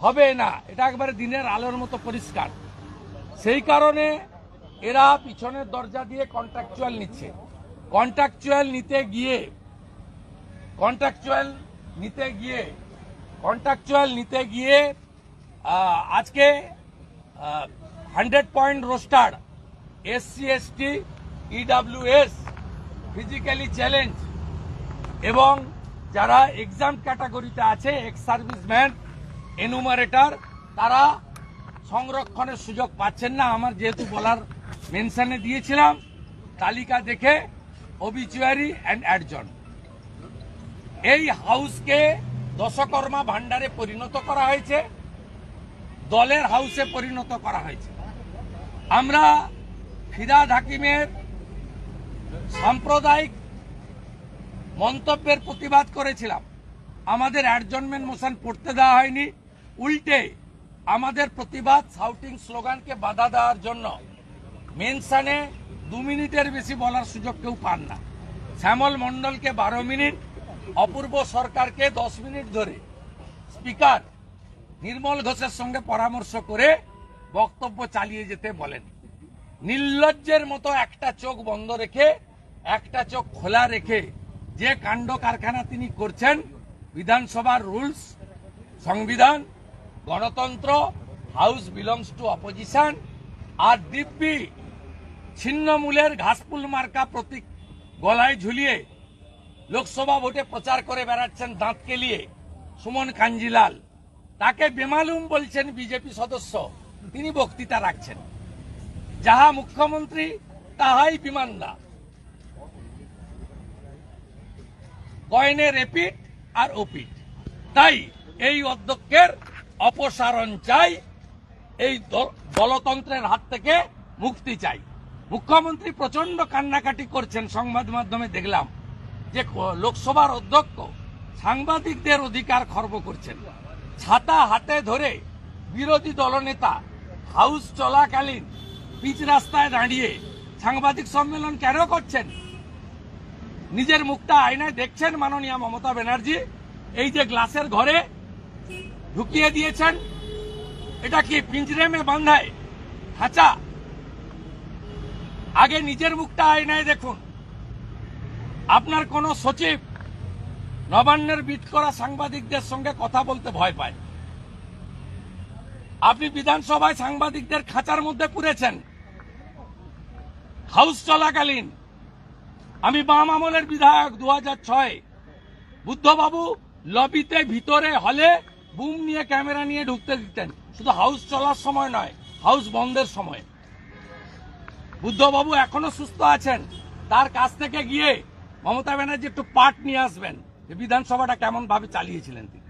হবে না। এটা একবারে দিনের আলোর মতো পরিষ্কার। সেই কারণে এরা পিছনের দরজা দিয়ে কন্ট্রাকচুয়াল নিচ্ছে। কন্ট্রাকচুয়াল নিতে গিয়ে কন্ট্রাকচুয়াল নিতে গিয়ে কন্ট্রাকচুয়াল নিতে গিয়ে আজকে hundred point roster SC ST EWS physically challenge এবং যারা এক্সাম ক্যাটাগরিতে আছে এক্স সার্ভিসম্যান এনুমারেটর তারা সংরক্ষণের সুযোগ পাচ্ছেন না। আমার যেহেতু বলার মেনশনে দিয়েছিলাম, তালিকা দেখে অবিচুয়ারি অ্যান্ড অ্যাডজন এই হাউসকে দশকর্মা ভান্ডারে পরিণত করা হয়েছে, দলের হাউসে পরিণত করা হয়েছে। আমরা ফিরাদ হাকিমের সাম্প্রদায়িক মন্তব্যের প্রতিবাদ করেছিলাম। আমাদের অ্যাডজনমেন্ট মোশন পড়তে দেওয়া হয়নি। উল্টে আমাদের প্রতিবাদ সাউটিং স্লোগানকে বাধা দেওয়ার জন্য। মেনশানে দু মিনিটের বেশি বলার সুযোগ কেউ পান না। শ্যামল মণ্ডলকে বারো মিনিট, অপূর্ব সরকারকে দশ মিনিট ধরে স্পিকার নির্মল ঘোষের সঙ্গে পরামর্শ করে বক্তব্য চালিয়ে যেতে বলেন। নির্লজ্জের মতো একটা চোখ বন্ধ রেখে, একটা চোখ খোলা রেখে যে কাণ্ড কারখানা তিনি করছেন, বিধানসভার রুলস, সংবিধান, গণতন্ত্র, হাউস বিলংস টু অপোজিশন, আর দিব্যি ছিন্নমূলের ঘাসপুল মার্কা প্রতীক গলায় ঝুলিয়ে লোকসভা ভোটে প্রচার করে বেড়াচ্ছেন দাঁতকে কেলিয়ে সুমন কাঞ্জিলাল। তাকে বেমালুম বলছেন বিজেপি সদস্য। তিনি বক্তৃতা রাখছেন। যাহা মুখ্যমন্ত্রী, তাহাই বিমানদা। কয়েনে রেপিট আর ওপিট। তাই এই অধ্যক্ষের অপসারণ চাই, এই দলতন্ত্রের হাত থেকে মুক্তি চাই। মুখ্যমন্ত্রী প্রচণ্ড কান্নাকাটি করছেন সংবাদ মাধ্যমে দেখলাম যে লোকসভার অধ্যক্ষ সাংবাদিকদের অধিকার খর্ব করছেন। ছাতা হাতে ধরে বিরোধী দলনেতা হাউস চলাকালীন পিচ রাস্তায় দাঁড়িয়ে সাংবাদিক সম্মেলন কেন করছেন? নিজের মুখটা আয়নায় দেখছেন মাননীয় মমতা ব্যানার্জি। এই যে গ্লাসের ঘরে ঢুকিয়ে দিয়েছেন, এটা কি পিঞ্জরে মে বান্ধায়? খাঁচা আগে নিজের মুখটা আয়নায় দেখুন। আপনার কোন সচিব নবান্নের বিট করা সাংবাদিকদের সঙ্গে কথা বলতে ভয় পায়। আপনি বিধানসভায় সাংবাদিকদের খাঁচার মধ্যে পুরেছেন। হাউস চলাকালীন আমি বাম আমলের বিধায়ক দু হাজার ছয়। বুদ্ধবাবু লবিতে ভিতরে হলে বুম নিয়ে ক্যামেরা নিয়ে ঢুকতে দিতেন। শুধু হাউস চলার সময় নয়, হাউস বন্ধের সময়। বুদ্ধবাবু এখনও সুস্থ আছেন। তার কাছ থেকে গিয়ে মমতা ব্যানার্জি একটু পাট নিয়ে আসবেন যে বিধানসভাটা কেমন ভাবে চালিয়েছিলেন তিনি।